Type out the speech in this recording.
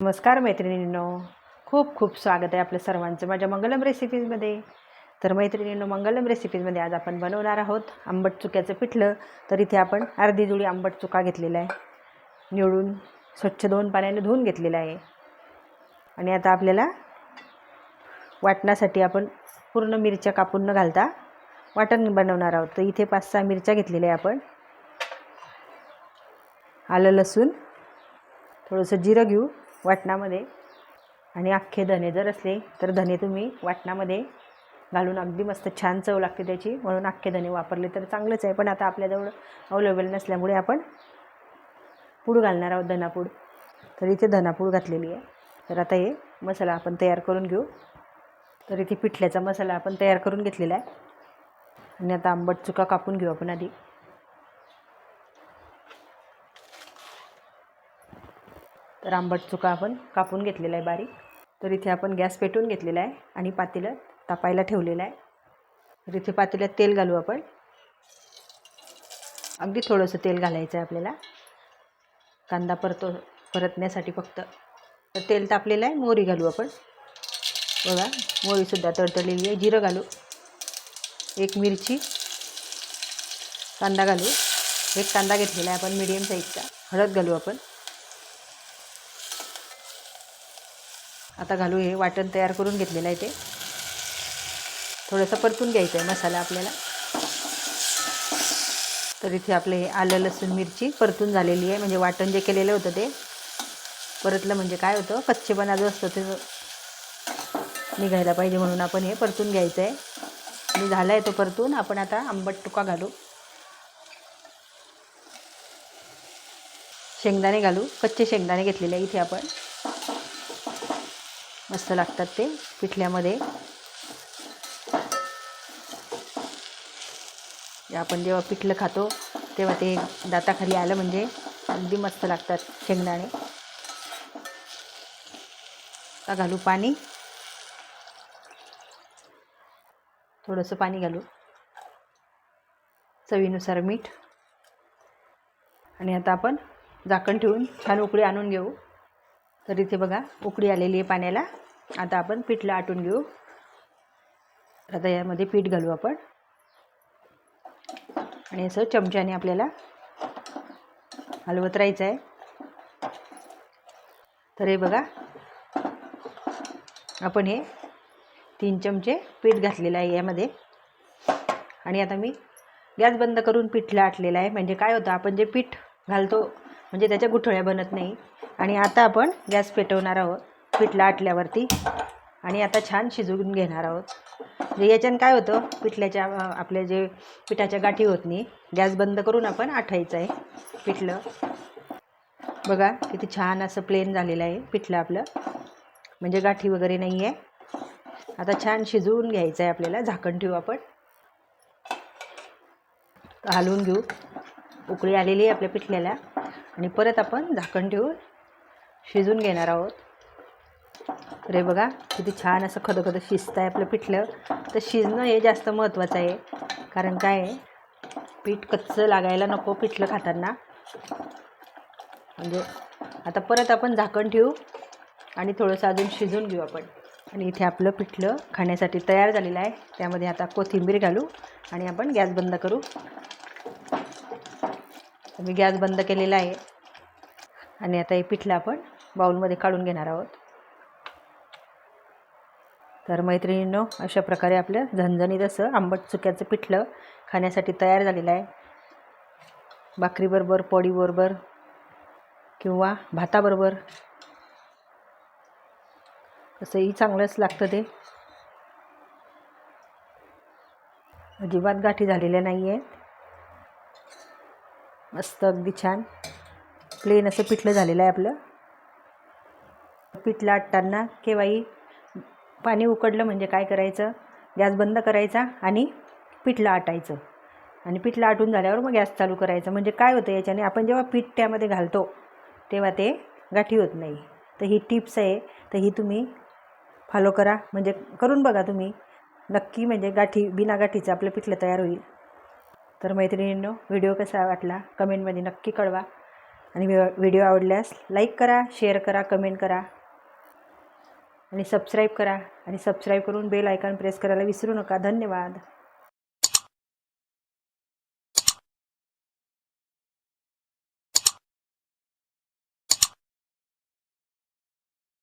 नमस्कार मैत्रिणींनो. खूप खूप स्वागत आहे आपल्या सर्वांचं माझ्या मंगलम रेसिपीजमध्ये तर मैत्रिणींनो मंगलम रेसिपीजमध्ये आज आपण बनवणार आहोत आंबट चुक्याचं पिठलं. तर इथे आपण अर्धी जुळी आंबट चुका घेतलेला आहे. निवडून स्वच्छ दोन पाण्याने धुवून घेतलेला आहे. आणि आता आपल्याला वाटण्यासाठी आपण पूर्ण मिरच्या कापून न घालता वाटण बनवणार आहोत. तर इथे पाच सहा मिरच्या घेतलेल्या आहे आपण. आलं लसूण थोडंसं जिरं घेऊ. वाटणामध्ये. आणि अख्खे धने जर असले तर धने तुम्ही वाटणामध्ये घालून अगदी मस्त छान चव लागते त्याची. म्हणून अख्खे धने वापरले तर चांगलंच आहे. पण आता आपल्याजवळ अवेलेबल नसल्यामुळे आपण पूड घालणार आहोत धनापूड. तर इथे धनापूड घातलेली आहे. तर आता हे मसाला आपण तयार करून घेऊ. तर इथे पिठल्याचा मसाला आपण तयार करून घेतलेला आहे. आणि आता आंबट चुका कापून घेऊ आपण आधी. तर आंबट चुका आपण कापून घेतलेला आहे बारीक. तर इथे आपण गॅस पेटवून घेतलेला आहे आणि पातेलं तापायला ठेवलेलं आहे. तर इथे पातेल्यात तेल घालू आपण. अगदी थोडंसं तेल घालायचं आहे आपल्याला. कांदा परतो परतण्यासाठी फक्त. तर तेल तापलेलं आहे मोहरी घालू आपण. बघा मोहरीसुद्धा तडतडलेली आहे. जिरं घालू. एक मिरची. कांदा घालू. एक कांदा घेतलेला आहे आपण मीडियम साईजचा हळद घालू आपण. आता घालू हे वाटण तयार करून घेतलेलं आहे ते. थोडंसं परतून घ्यायचं आहे मसाला आपल्याला. तर इथे आपले हे आलं लसूण मिरची परतून झालेली आहे. म्हणजे वाटण जे केलेलं होतं ते. परतलं म्हणजे काय होतं? कच्चेपणा जो असतो ते निघायला पाहिजे म्हणून आपण हे परतून घ्यायचं आहे आणि झालं आहे तो परतून. आपण आता आंबट तुका घालू. शेंगदाणे घालू. कच्चे शेंगदाणे घेतलेले आहे इथे आपण. मस्त लागतात ते पिठल्यामध्ये. आपण जेव्हा पिठलं खातो तेव्हा ते दाताखाली आलं म्हणजे अगदी मस्त लागतात शेंगदाणे. का घालू पाणी. थोडंसं पाणी घालू. चवीनुसार मीठ. आणि आता आपण झाकण ठेवून छान उकळी आणून घेऊ. तर इथे बघा उकळी आलेली आहे पाण्याला. आता आपण पिठलं आटून घेऊ. आता यामध्ये पीठ घालू आपण. आणि असं चमच्याने आपल्याला हलवत राहायचं आहे तर हे बघा. आपण हे तीन चमचे पीठ घातलेलं आहे यामध्ये. आणि आता मी गॅस बंद करून पिठलं आटलेलं आहे. म्हणजे काय होतं आपण जे पीठ घालतो म्हणजे त्याच्या गुठळ्या बनत नाही. आणि आता आपण गॅस पेटवणार आहोत. पिठलं आटल्यावरती आणि आता छान शिजवून घेणार आहोत. म्हणजे याच्यानं काय होतं पिठल्याच्या आपल्या जे पिठाच्या गाठी होत नाही गॅस बंद करून आपण आठायचं आहे पिठलं. बघा किती छान असं प्लेन झालेलं आहे पिठलं आपलं. म्हणजे गाठी वगैरे नाही आहे. आता छान शिजवून घ्यायचं आहे आपल्याला झाकण ठेवू आपण. हलवून घेऊ. उकळी आलेली आहे आपल्या पिठल्याला. आणि परत आपण झाकण ठेवून शिजून घेणार आहोत. तर हे बघा किती छान असं खदखद शिजतं आहे आपलं पिठलं. तर शिजणं हे जास्त महत्त्वाचं आहे. कारण काय आहे? पीठ कच्चं लागायला नको पिठलं खाताना. म्हणजे आता परत आपण झाकण ठेवू आणि थोडंसं अजून शिजून घेऊ आपण. आणि इथे आपलं पिठलं खाण्यासाठी तयार झालेलं आहे. त्यामध्ये आता कोथिंबीर घालू आणि आपण गॅस बंद करू. मी गॅस बंद केलेला आहे. आणि आता हे पिठलं आपण बाऊलमध्ये काढून घेणार आहोत. तर मैत्रिणींनो अशा प्रकारे आपलं झणझणीत असं आंबट चुक्याचं पिठलं खाण्यासाठी तयार झालेलं आहे. भाकरीबरोबर पोळीबरोबर किंवा भाताबरोबर. तसंही चांगलंच लागतं ते. अजिबात गाठी झालेल्या नाही आहेत. मस्त अगदी छान. प्लेन असं पिठलं झालेलं आहे आपलं. पिठलं आटताना केव्हाही पाणी उकडलं म्हणजे काय करायचं? गॅस बंद करायचा आणि पिठलं आटायचं. आणि पीठ आटून झाल्यावर मग गॅस चालू करायचा. म्हणजे काय होतं याच्याने? आपण जेव्हा पीठ त्यामध्ये घालतो तेव्हा ते गाठी होत नाही. तर ही टिप्स आहे. तर ही तुम्ही फॉलो करा. म्हणजे करून बघा तुम्ही. नक्की म्हणजे गाठी बिना गाठीचं आपलं पिठलं तयार होईल. तर मैत्रिणींनो व्हिडिओ कसा वाटला? कमेंटमध्ये नक्की कळवा. आणि व्हिडिओ आवडल्यास लाईक करा शेअर करा कमेंट करा. आणि सबस्क्राईब करा आणि सबस्क्राईब करून बेल आयकॉन प्रेस करायला विसरू नका. धन्यवाद.